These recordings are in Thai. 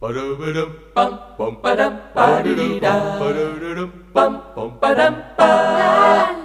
Ba-da-ba-dum-bum-bum-ba-dum-ba-dee-da. Ba-da-da-dum-bum-bum-ba-dum-ba.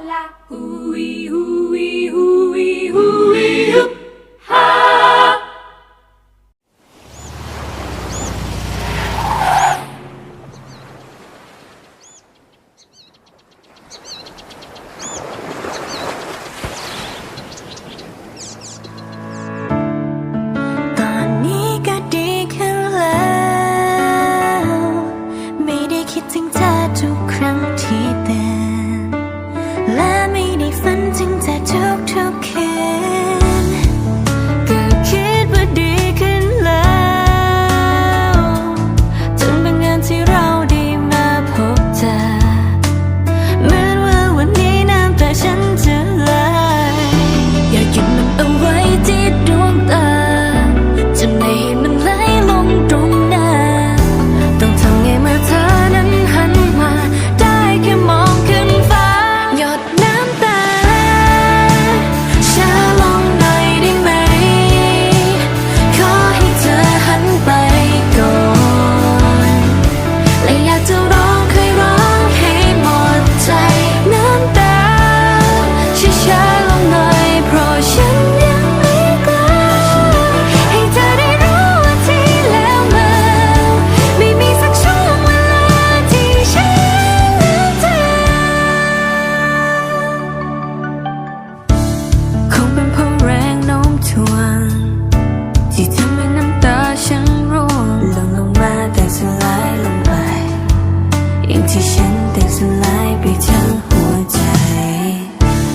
ที่ฉันแตกสลายไปทั้งหัวใจ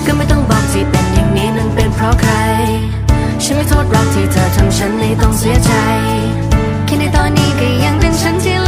ก็ไม่ต้องบอกที่เป็นอย่างนี้นั้นเป็นเพราะใคร ฉันไม่โทษรักที่เธอทำฉันให้ต้องเสียใจ แค่ในตอนนี้ก็ยังเป็นฉันที่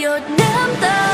your name though